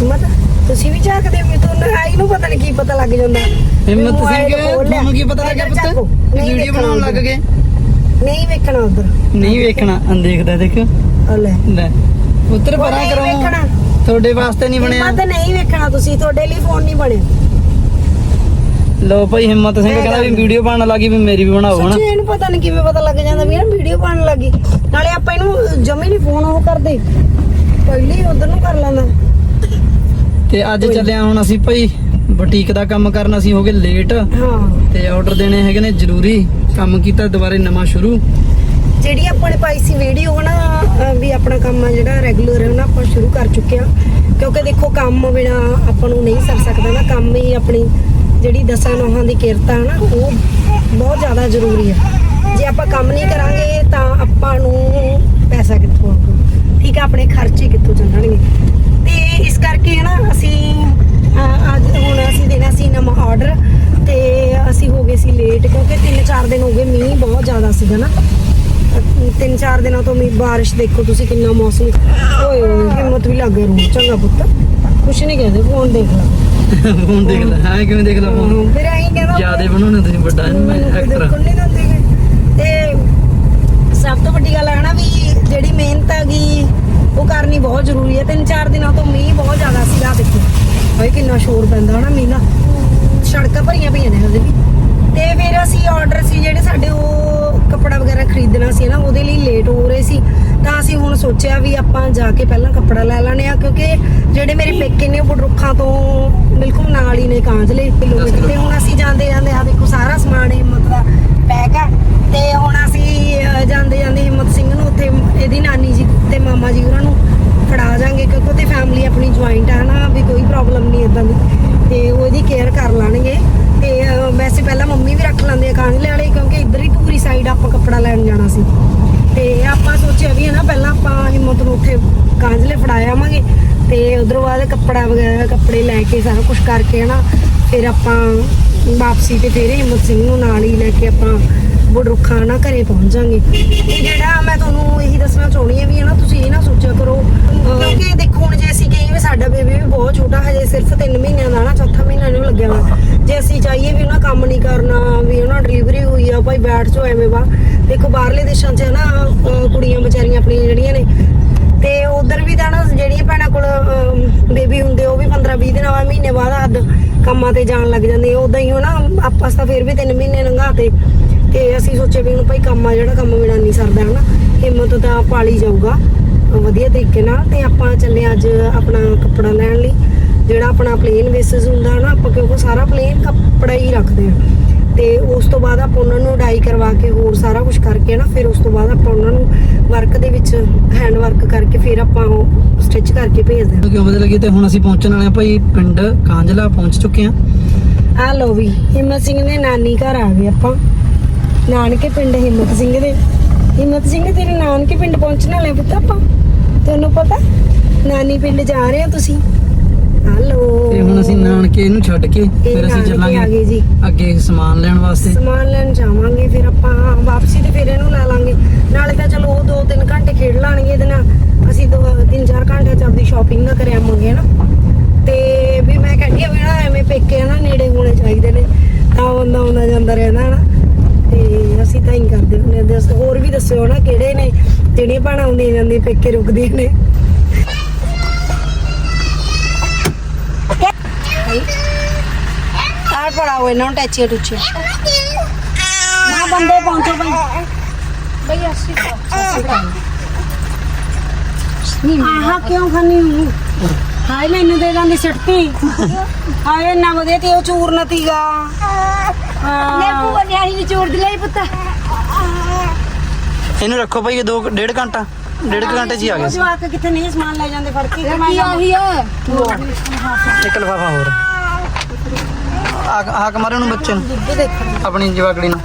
ਹਿੰਮਤ ਤੁਸੀਂ ਵੀ ਝਾਕਦੇ ਹੋ ਤੁਹਾਨੂੰ ਆਈ ਨੂੰ ਪਤਾ ਨਹੀਂ ਕੀ ਪਤਾ ਲੱਗ ਜਾਂਦਾ। ਹਿੰਮਤ ਸਿੰਘ। ਤੁਹਾਨੂੰ ਕੀ ਪਤਾ ਲੱਗਿਆ। ਪੁੱਤ? ਵੀਡੀਓ ਬਣਾਉਣ ਲੱਗ। ਗਏ। ਨਹੀਂ ਵੇਖਣਾ ਉਧਰ। ਨਹੀਂ ਵੇਖਣਾ ਆਂ ਦੇਖਦਾ ਦੇਖ। ਲੈ। ਲੈ ਪੁੱਤਰ ਪਰਾਂ ਕਰੋ। ਤੁਹਾਡੇ ਵਾਸਤੇ ਨਹੀਂ ਬਣਿਆ। ਹਿੰਮਤ ਨਹੀਂ ਵੇਖਣਾ ਤੁਸੀਂ ਤੁਹਾਡੇ ਲਈ ਫੋਨ ਨਹੀਂ ਬਣਿਆ। ਲੋ ਭਾਈ ਹਿੰਮਤ ਸਿੰਘ ਕਹਿੰਦਾ ਵੀ ਵੀਡੀਓ ਬਣਨ ਲੱਗੀ ਵੀ ਮੇਰੀ ਵੀ ਬਣਾਓ ਸੱਚੀ ਇਹਨੂੰ ਪਤਾ ਨਹੀਂ ਕਿਵੇਂ ਪਤਾ ਲੱਗ ਜਾਂਦਾ ਵੀ ਯਾਰ ਵੀਡੀਓ ਬਣਨ ਲੱਗੀ। ਨਾਲੇ ਆਪਾਂ ਇਹਨੂੰ ਜਮੀ ਨਹੀਂ ਫੋਨ ਉਹ ਕਰਦੇ। ਪਹਿਲੀ ਉਧਰ ਨੂੰ ਕਰ ਲੈਂਦਾ। ਤੇ ਅੱਜ ਚੱਲਿਆ ਹੁਣ ਅਸੀਂ ਭਾਈ ਬੁਟੀਕ ਦਾ ਕੰਮ ਕਰਨ ਅਸੀਂ ਹੋ ਗਏ ਲੇਟ ਹਾਂ। ਤੇ ਆਰਡਰ ਦੇਣੇ ਹੈਗੇ ਨੇ ਜ਼ਰੂਰੀ ਕੰਮ ਕੀਤਾ ਦੁਬਾਰੇ ਨਵਾਂ ਸ਼ੁਰੂ। ਜਿਹੜੀ ਆਪਾਂ ਨੇ ਪਾਈ ਸੀ ਵੀਡੀਓ ਨਾ ਅਹ ਵੀ ਆਪਣਾ ਕੰਮ ਆ ਜਿਹੜਾ ਰੈਗੂਲਰ ਹੈ ਨਾ ਆਪਾਂ ਸ਼ੁਰੂ ਕਰ ਚੁੱਕੇ ਆ। ਕਿਉਂਕਿ ਦੇਖੋ ਕੰਮ ਬਿਨਾ ਆਪਾਂ ਨੂੰ ਨਹੀਂ ਸਰ ਸਕਦਾ ਨਾ। ਕੰਮ ਹੀ ਆਪਣੀ ਜਿਹੜੀ ਦਸਾਂ ਨੋਹਾਂ ਦੀ ਕਿਰਤ ਨਾ ਉਹ ਬਹੁਤ ਜ਼ਿਆਦਾ ਜ਼ਰੂਰੀ ਹੈ ਜੇ ਆਪਾਂ ਕੰਮ ਨਹੀਂ ਕਰਾਂਗੇ ਤਾਂ ਆਪਾਂ ਨੂੰ ਪੈਸਾ ਕਿੱਥੋਂ ਆਊਗਾ? ਠੀਕ ਆ ਆਪਣੇ ਖਰਚੇ ਕਿੱਥੋਂ ਚੱਲਣਗੇ? ਇਸ ਕਰਕੇ ਹੈ ਨਾ ਅਸੀਂ ਅੱਜ ਹੁਣ ਅਸੀਂ ਦੇਣਾ ਸੀ ਨਵਾਂ ਆਰਡਰ ਤੇ ਅਸੀਂ ਹੋ ਗਏ ਸੀ ਲੇਟ ਕਿਉਂਕਿ 3-4 ਦਿਨ ਹੋ ਗਏ ਮੀਂਹ ਬਹੁਤ ਜ਼ਿਆਦਾ ਸੀਗਾ ਨਾ। ਤਿੰਨ ਚਾਰ ਦਿਨਾਂ ਤੋਂ ਮੀਂਹ ਬਾਰਿਸ਼ ਦੇਖੋ ਤੁਸੀਂ ਕਿੰਨਾ ਮੌਸਮ ਓਏ ਹਿੰਮਤ ਵੀ ਲੱਗ ਰੂ ਚੰਗਾ ਪੁੱਤ। ਕੁਛ ਨਹੀਂ ਕਹਿੰਦੇ ਫੋਨ ਦੇਖ ਲਾ। ਫੋਨ ਦੇਖ ਲੈ ਹਾਂ ਕਿਵੇਂ ਦੇਖ ਲੈ ਫੋਨ ਫਿਰ ਐਂ ਕਹਿੰਦਾ ਜਿਆਦੇ ਬਣਾਉਣੇ ਤੁਸੀਂ ਵੱਡਾ ਐਕਟਰ। ਤੇ ਸਭ ਤੋਂ ਵੱਡੀ ਗੱਲ ਹੈ ਨਾ ਵੀ ਜਿਹੜੀ ਮਿਹਨਤ ਹੈਗੀ ਉਹ ਕਰਨੀ ਬਹੁਤ ਜ਼ਰੂਰੀ ਹੈ। ਤਿੰਨ ਚਾਰ ਦਿਨਾਂ ਤੋਂ ਮੀਂਹ ਬਹੁਤ ਜ਼ਿਆਦਾ ਸੀਗਾ, ਦੇਖੋ। ਭਾਈ ਕਿੰਨਾ ਸ਼ੋਰ ਪੈਂਦਾ ਹਨਾ ਮੀਂਹ ਦਾ। ਸੜਕਾਂ ਭਰੀਆਂ ਪਈਆਂ ਨੇ ਹਜੇ ਵੀ। ਤੇ ਫਿਰ ਅਸੀਂ ਆਰਡਰ ਸੀ ਜਿਹੜੇ ਸਾਡੇ ਉਹ ਕੱਪੜਾ ਵਗੈਰਾ ਖਰੀਦਣਾ ਸੀ ਨਾ, ਉਹਦੇ ਲਈ ਲੇਟ ਹੋ ਰਹੇ ਸੀ। ਤਾਂ ਅਸੀਂ ਹੁਣ ਸੋਚਿਆ ਵੀ ਆਪਾਂ ਜਾ ਕੇ ਪਹਿਲਾਂ ਕੱਪੜਾ ਲੈ ਲੈਣੇ ਆ ਕਿਉਂਕਿ ਜਿਹੜੇ ਮੇਰੇ ਪੇਕੇ ਨੇ ਉਹ ਬਡਰੁੱਖਾਂ ਤੋਂ ਬਿਲਕੁਲ ਨਾਲ ਹੀ ਨੇ, ਕਾਂਜਲੇ ਕਿਲੋਮੀਟਰ ਤੇ ਹੁਣ ਅਸੀਂ ਜਾਂਦੇ ਜਾਂਦੇ ਆ ਦੇਖੋ, ਸਾਰਾ ਸਮਾਨ, ਹਿੰਮਤ ਦਾ ਪੈਕ ਆ। ਤੇ ਹੁਣ ਅਸੀਂ ਅਹ, ਜਾਂਦੇ ਜਾਂਦੇ ਹਿੰਮਤ ਸਿੰਘ ਨੂੰ ਉੱਥੇ ਇਹਦੀ ਨਾਨੀ ਜੀ ਤੇ ਮਾਮਾ ਜੀ ਉਹਨਾਂ ਨੂੰ ਫੜਾ ਜਾਾਂਗੇ ਕਿਉਂਕਿ ਉਹਦੀ ਫੈਮਿਲੀ ਆਪਣੀ ਜੁਆਇੰਟ ਆ ਨਾ ਵੀ ਕੋਈ ਪ੍ਰੋਬਲਮ ਨਹੀਂ ਇਦਾਂ ਦੀ ਤੇ ਉਹ ਇਹਦੀ ਕੇਅਰ ਕਰ ਲੈਣਗੇ ਤੇ ਅਹ, ਵੈਸੇ ਪਹਿਲਾਂ ਮੰਮੀ ਵੀ ਰੱਖ ਲੈਂਦੇ ਆ ਕਾਂਜਲੇ ਵਾਲੇ ਕਿਉਂਕਿ ਇੱਧਰ ਹੀ ਪੂਰੀ ਸਾਈਡ ਆਪਾਂ ਕੱਪੜਾ ਲੈਣ ਜਾਣਾ ਸੀ। ਤੇ ਆਪਾਂ ਸੋਚਿਆ ਵੀ ਹੈ ਨਾ, ਪਹਿਲਾਂ ਆਪਾਂ ਹਿੰਮਤ ਨੂੰ ਉੱਥੇ ਕਾਂਜਲੇ ਫੜਾ ਆਵਾਂਗੇ। ਤੇ ਉਧਰੋਂ ਬਾਅਦ ਕੱਪੜਾ ਵਗੈਰਾ, ਕੱਪੜੇ ਲੈ ਕੇ ਸਾਰਾ ਕੁਝ ਕਰਕੇ ਹਨਾ, ਫਿਰ ਆਪਾਂ ਵਾਪਸੀ ਤੇ ਫਿਰ ਹਿੰਮਤ ਸਿੰਘ ਨੂੰ ਨਾਲ ਹੀ ਲੈ ਕੇ ਆਪਾਂ ਬੁੜਰੁੱਖਾਂ ਨਾ ਘਰੇ ਪਹੁੰਚ ਜਾਾਂਗੇ। ਤੇ ਜਿਹੜਾ ਮੈਂ ਤੁਹਾਨੂੰ ਇਹੀ ਦੱਸਣਾ ਚਾਹੁੰਦੀ ਹਾਂ ਵੀ ਹਨਾ ਤੁਸੀਂ ਇਹ ਨਾ ਸੋਚਿਆ ਕਰੋ, ਅਹ, ਕਿਉਂਕਿ ਦੇਖੋ ਹੁਣ ਜੇ ਅਸੀਂ ਕਹੀਏ ਵੀ ਸਾਡਾ ਬੇਬੀ ਵੀ ਬਹੁਤ ਛੋਟਾ, ਹਜੇ ਸਿਰਫ 3 ਮਹੀਨਿਆਂ ਦਾ ਨਾ ਚੌਥਾ ਮਹੀਨਾ ਨਹੀਂ ਲੱਗਿਆ ਵਾ। ਜੇ ਅਸੀਂ ਚਾਹੀਏ ਵੀ ਉਹਨਾਂ ਕੰਮ ਨਹੀਂ ਕਰਨਾ, ਵੀ ਉਹਨਾਂ ਡਿਲੀਵਰੀ ਭਾਈ ਬੈਠ ਜਾਓ, ਐਵੇਂ ਵਾ। ਦੇਖੋ, ਬਾਹਰਲੇ ਦੇਸ਼ਾਂ 'ਚ ਨਾ ਕੁੜੀਆਂ ਵਿਚਾਰੀਆਂ ਆਪਣੀਆਂ ਜਿਹੜੀਆਂ ਨੇ, ਤੇ ਉਧਰ ਵੀ ਤਾਂ ਜਿਹੜੀਆਂ ਭੈਣਾਂ ਕੋਲ ਬੇਬੀ ਹੁੰਦੇ, ਉਹ ਵੀ 15 20 ਦਿਨਾਂ ਬਾਅਦ, ਮਹੀਨੇ ਬਾਅਦ ਹੱਦ ਕੰਮਾਂ ਤੇ ਜਾਣ ਲੱਗ ਜਾਂਦੇ। ਉਦਾਂ ਹੀ ਹੋਣਾ ਆਪਸ ਤਾਂ ਫਿਰ ਵੀ 3 ਮਹੀਨੇ ਲੰਘਾਤੇ ਤੇ ਅਸੀਂ ਸੋਚਿਆ ਵੀ ਹੁਣ ਭਾਈ ਕੰਮ ਆ ਜਿਹੜਾ, ਕੰਮ ਬਿਨਾਂ ਨਹੀਂ ਸਰਦਾ, ਹਨਾ। ਹਿੰਮਤ ਤਾਂ ਪਾਲੀ ਜਾਊਗਾ, ਵਧੀਆ ਤਰੀਕੇ ਨਾਲ, ਤੇ ਆਪਾਂ ਚੱਲੇ ਅੱਜ ਆਪਣਾ ਕੱਪੜਾ ਲੈਣ ਲਈ, ਜਿਹੜਾ ਆਪਣਾ ਪਲੇਨ ਬੇਸਿਸ ਹੁੰਦਾ ਨਾ, ਆਪਾਂ ਕਿਉਂਕਿ ਸਾਰਾ ਪਲੇਨ ਕੱਪੜਾ ਹੀ ਰੱਖਦੇ ਆ ਤੇ ਉਸ ਤੋਂ ਬਾਅਦ ਆਪਾਂ ਉਹਨਾਂ ਨੂੰ ਡਾਈ ਕਰਵਾ ਕੇ ਹੋਰ ਸਾਰਾ ਕੁਝ ਕਰਕੇ ਨਾ ਫਿਰ ਉਸ ਤੋਂ ਬਾਅਦ ਆਪਾਂ ਉਹਨਾਂ ਨੂੰ ਵਰਕ ਦੇ ਵਿੱਚ ਹੈਂਡ ਵਰਕ ਕਰਕੇ ਫਿਰ ਆਪਾਂ ਉਹ ਸਟਿਚ ਕਰਕੇ ਭੇਜਦੇ ਹਾਂ। ਕਿਉਂ ਵਧੀਆ ਲੱਗੀ ਤੇ ਹੁਣ ਅਸੀਂ ਪਹੁੰਚਣ ਵਾਲੇ ਆ ਭਾਈ ਪਿੰਡ ਕਾਂਜਲਾ ਪਹੁੰਚ ਚੁੱਕੇ ਆ ਆ ਲੋ ਵੀ ਹਿੰਮਤ ਸਿੰਘ ਦੇ ਨਾਨੀ ਘਰ ਆ ਗਏ ਆਪਾਂ। ਨਾਨਕੇ ਪਿੰਡ ਹਿੰਮਤ ਸਿੰਘ ਦੇ। ਹਿੰਮਤ ਸਿੰਘ ਤੇਰੇ ਨਾਨਕੇ ਪਿੰਡ ਪਹੁੰਚਣ ਵਾਲੇ ਪੁੱਤ ਆਪਾਂ। ਤੁਹਾਨੂੰ ਪਤਾ? ਨਾਨੀ ਪਿੰਡ ਜਾ ਰਹੇ ਆ ਤੁਸੀਂ। ਹਲੋ ਤੇ ਹੁਣ ਅਸੀਂ ਨਾਨਕੇ ਨੂੰ ਛੱਡ ਕੇ ਫਿਰ ਅਸੀਂ ਚੱਲਾਂਗੇ ਜੀ। ਅੱਗੇ ਸਮਾਨ ਲੈਣ ਵਾਸਤੇ। ਸਮਾਨ ਲੈਣ ਜਾਵਾਂਗੇ ਫਿਰ ਆਪਾਂ ਵਾਪਸੀ ਤੇ ਫਿਰ ਇਹਨੂੰ ਲੈ ਲਾਂਗੇ। ਨਾਲੇ ਤਾਂ ਚਲੋ ਉਹ 2-3 ਘੰਟੇ ਖੇਡ ਲਾਣਗੇ ਇਹਦੇ ਨਾਲ। ਅਸੀਂ 2-3-4 ਘੰਟੇ ਚ ਆਪਦੀ ਸ਼ਾਪਿੰਗ ਨਾ ਕਰ ਆਵਾਂਗੇ ਨਾ ਤੇ ਵੀ ਮੈਂ ਕਹਿੰਦੀ ਆ ਵੀ ਨਾ ਐਵੇਂ ਪੇਕੇ ਨਾ ਨੇੜੇ ਹੋਣੇ ਚਾਹੀਦੇ ਨੇ। ਤਾਂ ਬੰਦਾ ਆਉਂਦਾ ਜਾਂਦਾ ਰਹਿੰਦਾ ਨਾ ਤੇ ਅਸੀਂ ਤਾਂ ਹੀ ਕਰਦੇ ਹੁੰਦੇ ਆ। ਦੱਸ ਹੋਰ ਵੀ ਦੱਸਿਓ ਨਾ ਕਿਹੜੇ ਨੇ? ਜਿਹੜੀਆਂ ਭੈਣਾਂ ਆਉਂਦੀਆਂ ਜਾਂਦੀਆਂ ਪੇਕੇ ਰੁਕਦੀਆਂ ਨੇ। ਆਹ ਪੜਾਓ ਇਹਨਾਂ ਨੂੰ ਟੈਚੀਆਂ ਟੁੱਚੀਆਂ ਨਾ ਬੰਦੇ ਪਹੁੰਚੋ ਬਈ ਬਈ ਅਸੀਂ ਆਹ ਕਿਉਂ ਖਾਣੀ ਹੂੰ ਹਾਏ ਮੈਨੂੰ ਦੇ ਦਾਂਦੀ ਸਿੱਟਤੀ ਹਾਏ ਨਾ ਵਧੀਆ ਤੇ ਉਹ ਚੂਰਨ ਤੀਗਾ ਮੈਂ ਭੂਆ ਨਿਆਣੀ ਨੂੰ ਚੋੜ ਦਿਲਾਈ ਪੁੱਤ ਇਹਨੂੰ ਰੱਖੋ ਭਾਈ 2 ਡੇਢ ਘੰਟਾ। ਡੇਢ ਕੁ ਘੰਟੇ 'ਚ ਹੀ ਆ ਗਏ ਸੀ। ਜਵਾਕ ਕਿੱਥੇ ਨਹੀਂ ਸਮਾਨ ਲੈ ਜਾਂਦੇ ਫੜ ਕੇ ਮੈਂ ਕੀ ਆਹੀ ਆ? ਇੱਕ ਲਫਾਫਾ ਹੋਰ। ਆ ਹਾਕ ਮਾਰੇ ਉਹਨੂੰ ਬੱਚੇ ਨੂੰ। ਆਪਣੀ ਜਵਾਕੜੀ ਨੂੰ।